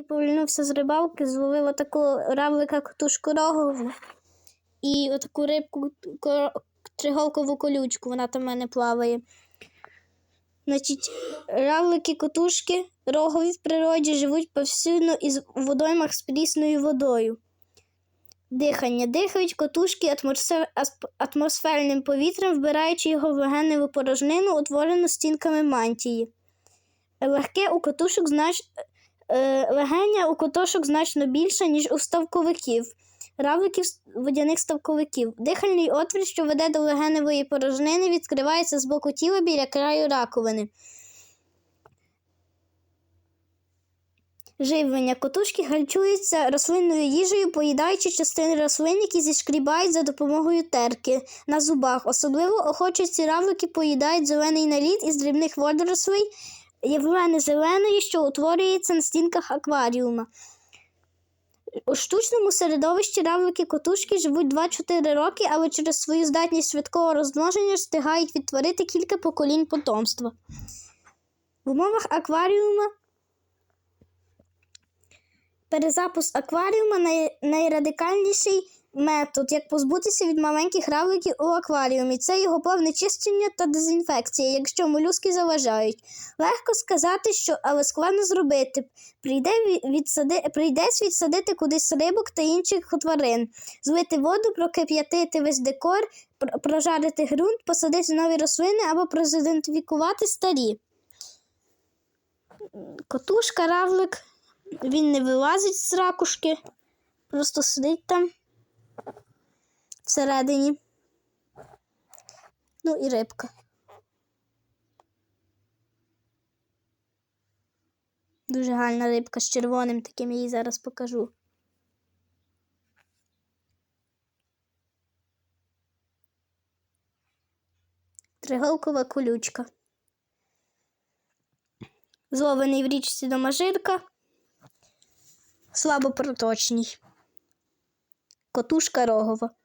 тільки повернувся з рибалки, зловив таку равлика котушку рогову і отаку рибку ко- триголкову колючку, вона там в мене плаває. Значить, равлики котушки рогові в природі живуть повсюдно із водоймах з прісною водою. Дихання. Дихають котушки атмосфер... атмосферним повітрям, вбираючи його в легеневу порожнину, утворену стінками мантії. Легке у котушок легеня у котушок значно більше, ніж у ставковиків, равликів водяних ставковиків. Дихальний отвір, що веде до легеневої порожнини, відкривається з боку тіла біля краю раковини. Живлення котушки харчуються рослинною їжею, поїдаючи частини рослин, які зішкрібають за допомогою терки на зубах. Особливо охочі ці равлики поїдають зелений наліт із дрібних водорослей явлени зеленої, що утворюється на стінках акваріума. У штучному середовищі равлики котушки живуть 2-4 роки, але через свою здатність швидкого розмноження встигають відтворити кілька поколінь потомства. В умовах акваріума перезапуск акваріума най- найрадикальніший метод, як позбутися від маленьких равликів у акваріумі. Це його повне чищення та дезінфекція, якщо молюски заважають. Легко сказати, що, але складно зробити. Прийде відсади... Прийдеться відсадити кудись рибок та інших тварин, злити воду, прокип'ятити весь декор, прожарити ґрунт, посадити нові рослини або президентифікувати старі. Котушка, равлик, він не вилазить з ракушки, просто сидить там всередині. Ну і рибка. Дуже гарна рибка з червоним таким, я її зараз покажу. Триголкова колючка. Зловений в річці Домажирка. Слабопроточній. Котушка рогова.